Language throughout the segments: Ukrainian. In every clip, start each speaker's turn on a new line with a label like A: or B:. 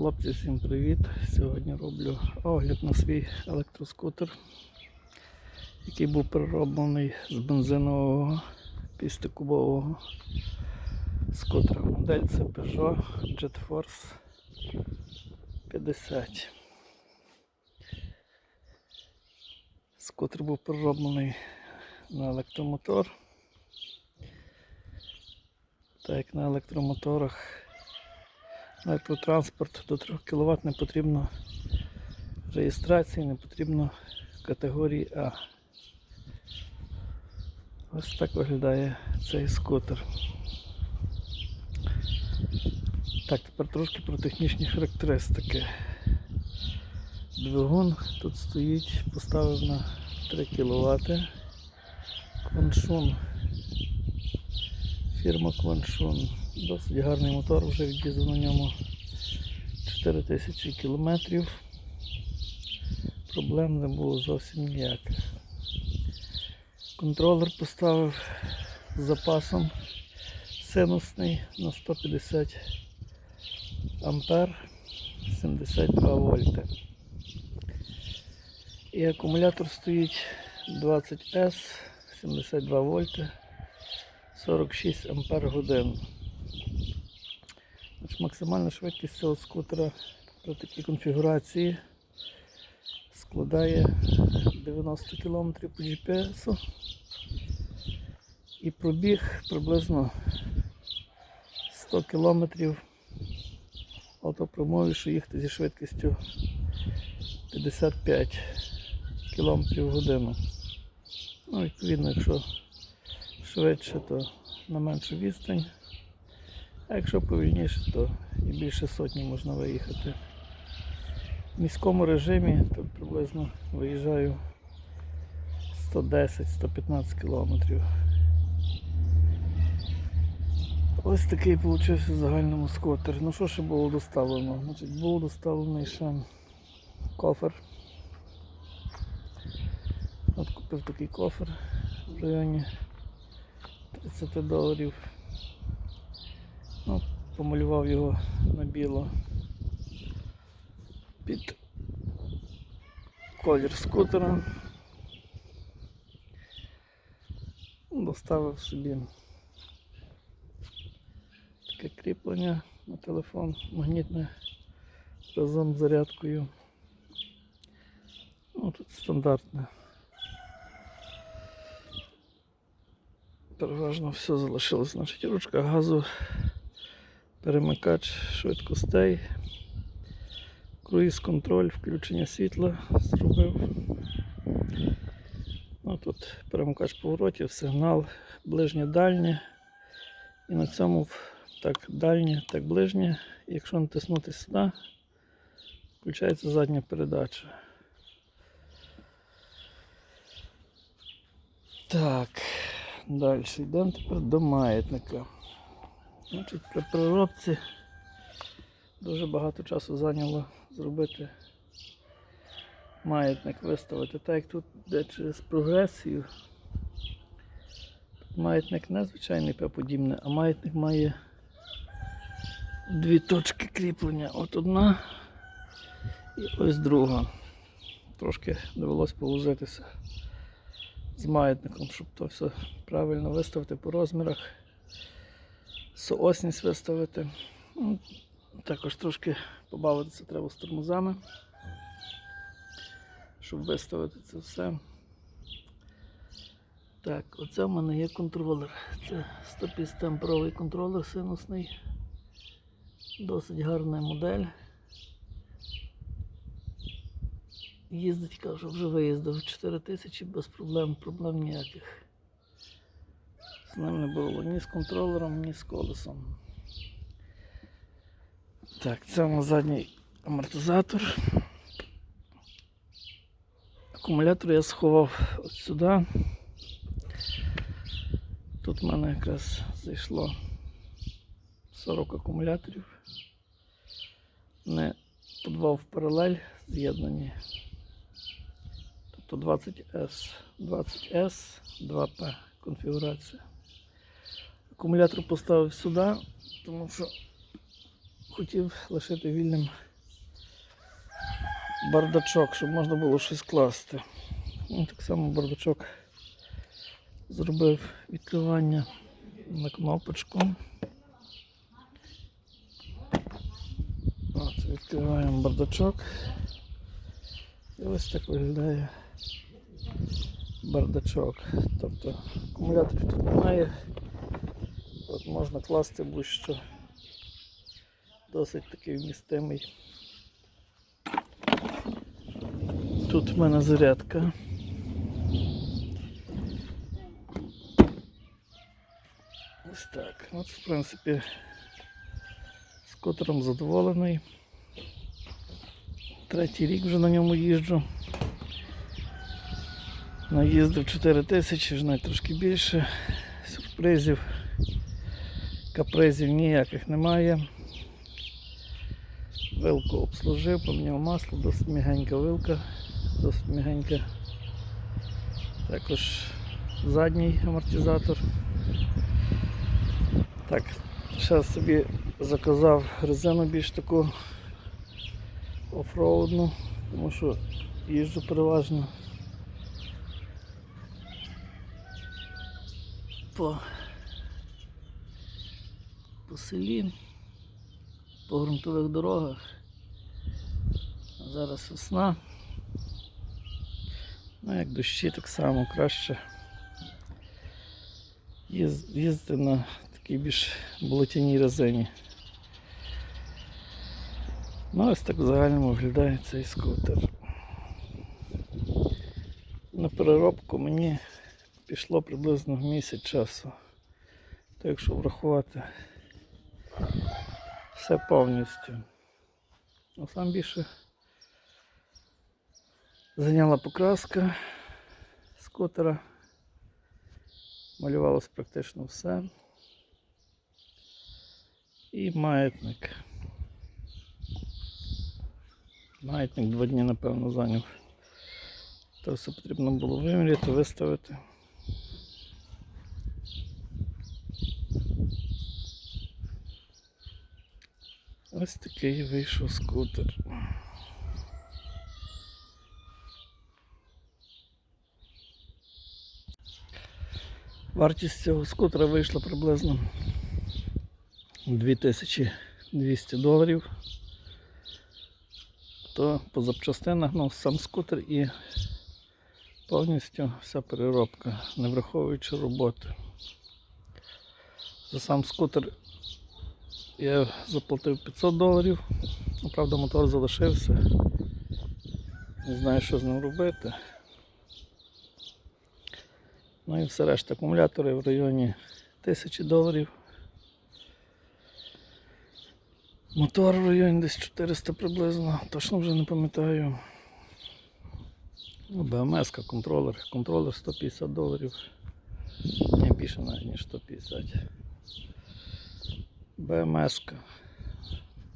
A: Хлопці, всім привіт! Сьогодні роблю огляд на свій електроскутер, який був перероблений з бензинового пістикубового скутера. Модель це Peugeot Jet Force 50. Скутер був перероблений на електромотор. Так як на електромоторах електротранспорт до 3 кВт не потрібно реєстрації, не потрібно категорії А. Ось так виглядає цей скутер. Так, тепер трошки про технічні характеристики. Двигун тут стоїть, поставив на 3 кВт. Кваншун. Фірма Кваншун. Досить гарний мотор, вже від'їздив на ньому 4000 кілометрів. Проблем не було зовсім ніяких. Контролер поставив з запасом синусний на 150 ампер 72 вольти. І акумулятор стоїть 20S 72 вольти 46 ампер годин. Значить, максимальна швидкість цього скутера при такій конфігурації складає 90 км по GPS і пробіг приблизно 100 км автопромові, що їхати зі швидкістю 55 км в годину. Ну, відповідно, якщо швидше, то на меншу відстань. А якщо повільніше, то і більше сотні можна виїхати. В міському режимі тут приблизно виїжджаю 110-115 кілометрів. Ось такий вийшов в загальному скутер. Ну що ще було доставлено? Значить, був доставлений ще кофер. От купив такий кофер в районі 30 доларів. Помалював його на біло під колір скутера. Доставив собі таке кріплення на телефон магнітне разом з зарядкою. Ну, тут стандартне. Переважно все залишилось. Значить, ручка газу, перемикач швидкостей, круїз контроль, включення світла зробив. Ну, тут перемикач поворотів, сигнал, ближнє дальнє. І на цьому так дальнє, так ближнє. Якщо натиснути сюди, включається задня передача. Так. Далі йдемо тепер до маятника. Значить, При переробці дуже багато часу зайняло зробити маятник виставити. Так як тут йде через прогресію. Тут маятник не звичайний П-подібний, а маятник має дві точки кріплення. От одна і ось друга. Трошки довелось повозитися з маятником, щоб то все правильно виставити по розмірах. Соосність виставити. Ну, Також трошки побавитися треба з тормозами, щоб виставити це все. Так, оце в мене є контролер. Це 150 амперовий контролер синусний. Досить гарна модель. Їздить, кажу, вже виїздив 4 тисячі без проблем, проблем ніяких. З ним не було ні з контролером, ні з колесом. Так, це на задній амортизатор. Акумулятор я сховав от сюди. Тут в мене якраз зайшло 40 акумуляторів. Не по два в паралель з'єднані. Тобто 20S, 20S, 2P конфігурація. Акумулятор поставив сюди, тому що хотів лишити вільним бардачок, щоб можна було щось класти. Ну, так само бардачок зробив відкривання на кнопочку. От, відкриваємо бардачок. І ось так виглядає бардачок. Тобто акумуляторів тут немає. От можна класти будь-що. Досить такий вмістимий. Тут в мене зарядка. Ось так. От, в принципі, скутером задоволений. Третій рік вже на ньому їжджу. Наїздив 4 тисячі, вже навіть трошки більше. Сюрпризів, капризів ніяких немає. Вилку обслужив, поміняв масло, досить мігенька вилка, досить мігенька. Також задній амортизатор. Так, зараз собі заказав резину більш таку офроудну, тому що їжджу переважно по селі, по ґрунтових дорогах. Зараз весна. Ну, як дощі, так само краще їздити на такій більш болотяній резині. Ну, ось так в загальному виглядає цей скутер. На переробку мені пішло приблизно місяць часу. То якщо врахувати все повністю. А сам більше зайняла покраска скутера. Малювалось практично все. І маятник. Маятник два дні, напевно, зайняв. То все потрібно було виміряти, виставити. Ось такий вийшов скутер. Вартість цього скутера вийшла приблизно 2200 доларів. То по запчастинах ну, сам скутер і повністю вся переробка, не враховуючи роботи. За сам скутер я заплатив 500 доларів. Ну, правда, мотор залишився. Не знаю, що з ним робити. Ну і все решта акумулятори в районі 1000 доларів. Мотор в районі десь 400 приблизно, точно вже не пам'ятаю. Ну, БМС, контролер. Контролер 150 доларів. Не більше навіть ніж 150. БМС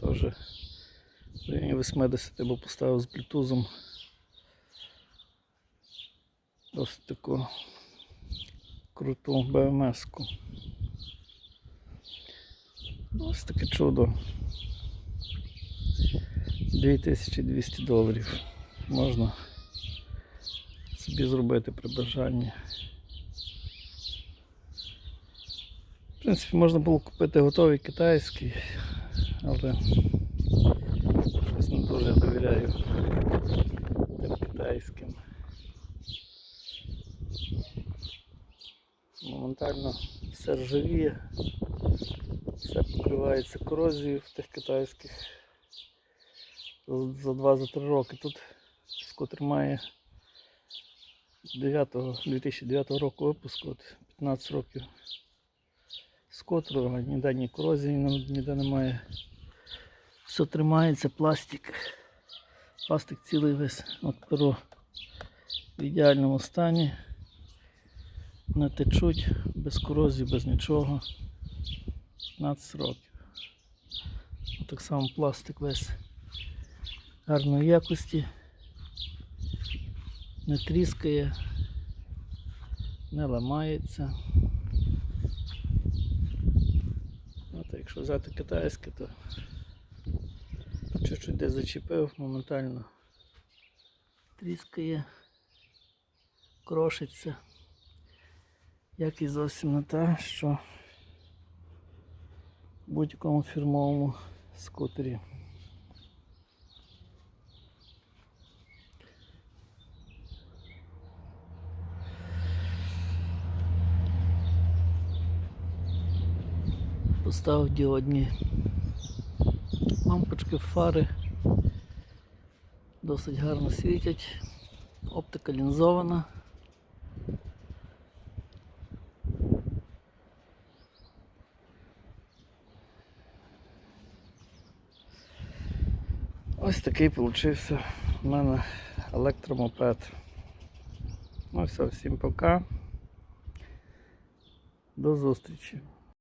A: теж в районі 80, бо поставив з блютузом. Досить таку круту БМС-ку. Ось таке чудо. 2200 доларів. Можна собі зробити при бажанні. В принципі, можна було купити готовий китайський, але щось не дуже довіряю тим китайським. Моментально все ржавіє, все покривається корозією в тих китайських за 2-3 роки. Тут скутер має 9, 2009 року випуску, от 15 років скотру, а ніде ні корозії ніде немає. Все тримається, пластик. Пластик цілий весь от перо в ідеальному стані. Не течуть, без корозії, без нічого. 15 років. От так само пластик весь гарної якості. Не тріскає, не ламається. От, а якщо взяти китайське, то чуть-чуть десь зачепив, моментально тріскає, крошиться. Як і зовсім не те, що в будь-якому фірмовому скутері. Поставив діодні лампочки, фари. Досить гарно світять. Оптика лінзована. Ось такий получився у мене електромопед. Ну все, всім пока. До зустрічі.